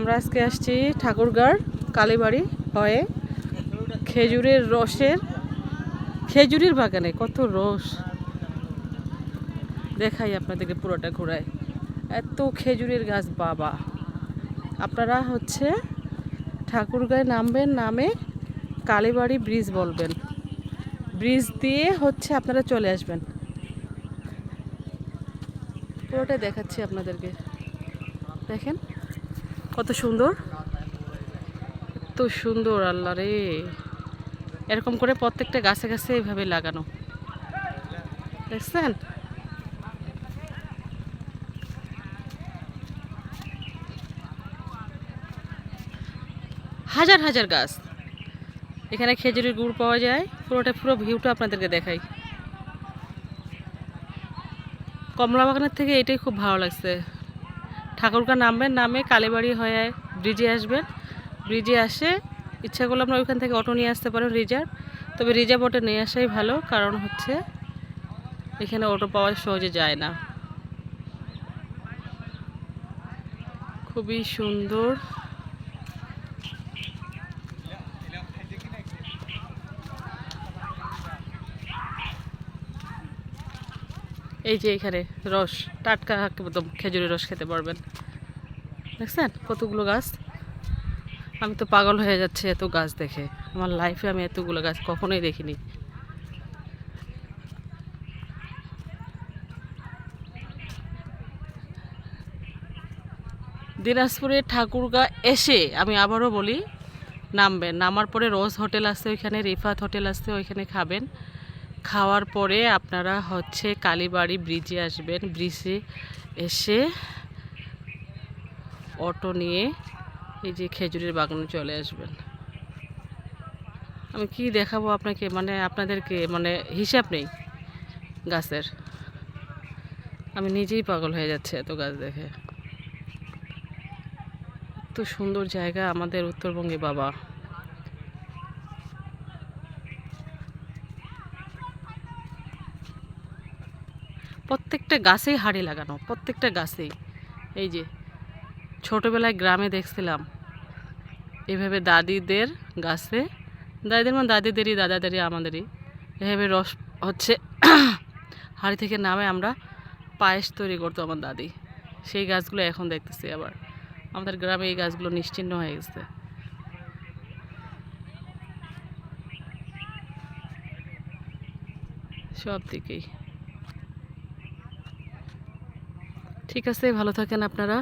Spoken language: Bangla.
আমরা আজকে আসছি ঠাকুরগাঁর কালীবাড়ি হয়ে। খেজুরের রসের, খেজুরের বাগানে, কত রস। দেখাই আপনাদেরকে পুরোটা ঘোরায়। এত খেজুরের গাছ, বাবা। আপনারা হচ্ছে ঠাকুরগাঁয় নামবেন, নামে কালীবাড়ি ব্রিজ বলবেন। ব্রিজ দিয়ে হচ্ছে আপনারা চলে আসবেন। পুরোটাই দেখাচ্ছি আপনাদেরকে। দেখেন। কত সুন্দর? এত সুন্দর, আল্লাহ রে। এরকম করে প্রত্যেকটা গাছে গাছে এইভাবে লাগানো। দেখছেন? হাজার হাজার গাছ। এখানে খেজুরের গুড় পাওয়া যায়। পুরোটা পুরো ভিউটা আপনাদেরকে দেখাই। কমলা বাগানের থেকে এটাই খুব ভালো লাগছে। ঠাকুরকা নামবেন, নামে কালীবাড়ি হয়ে ব্রিজে আসবেন। ব্রিজে আসে, ইচ্ছা করলে আপনার ওইখান থেকে অটো নিয়ে আসতে পারেন রিজার্ভ। তবে রিজার্ভ অটো নিয়ে আসাই ভালো, কারণ হচ্ছে এখানে অটো পাওয়া সহজে যায় না। খুবই সুন্দর। এই যে এখানে রস, টাটকা একদম খেজুরের রস খেতে পারবেন। দেখছেন? কতগুলো গাছ? আমি তো পাগল হয়ে যাচ্ছে এত গাছ দেখে। আমার লাইফে আমি এতগুলো গাছ কখনোই দেখিনি। দিনাজপুরে ঠাকুরগা এসে আমি আবারও বলি, নামবেন। নামার পরে রোজ হোটেল আছে ওইখানে, রিফাত হোটেল আছে ওইখানে খাবেন। খাওয়ার পরে আপনারা হচ্ছে কালীবাড়ি ব্রিজে আসবেন। ব্রিজে এসে অটো নিয়ে এই যে খেজুরের বাগানে চলে আসবেন। আমি কি দেখাবো আপনাকে? মানে আপনাদেরকে মানে হিসাব নেই গাছের। আমি নিজেই পাগল হয়ে যাচ্ছে এত গাছ দেখে। এত সুন্দর জায়গা আমাদের উত্তরবঙ্গে, বাবা। প্রত্যেকটা গাছেই হাড়ি লাগানো, প্রত্যেকটা গাছেই। এই যে, ছোটোবেলায় গ্রামে দেখছিলাম, এভাবে দাদিদের গাছে, দাদিদের মানে দাদিদেরই, দাদাদেরই, আমাদেরই, এভাবে রস হচ্ছে, হাড়ি থেকে নামে আমরা পায়েস তৈরি করতো আমার দাদি। সেই গাছগুলো এখন দেখতেছি আবার। আমাদের গ্রামে এই গাছগুলো নিশ্চিহ্ন হয়ে গেছে। সব দিকেই। ঠিক আছে ভালো থাকেন আপনারা।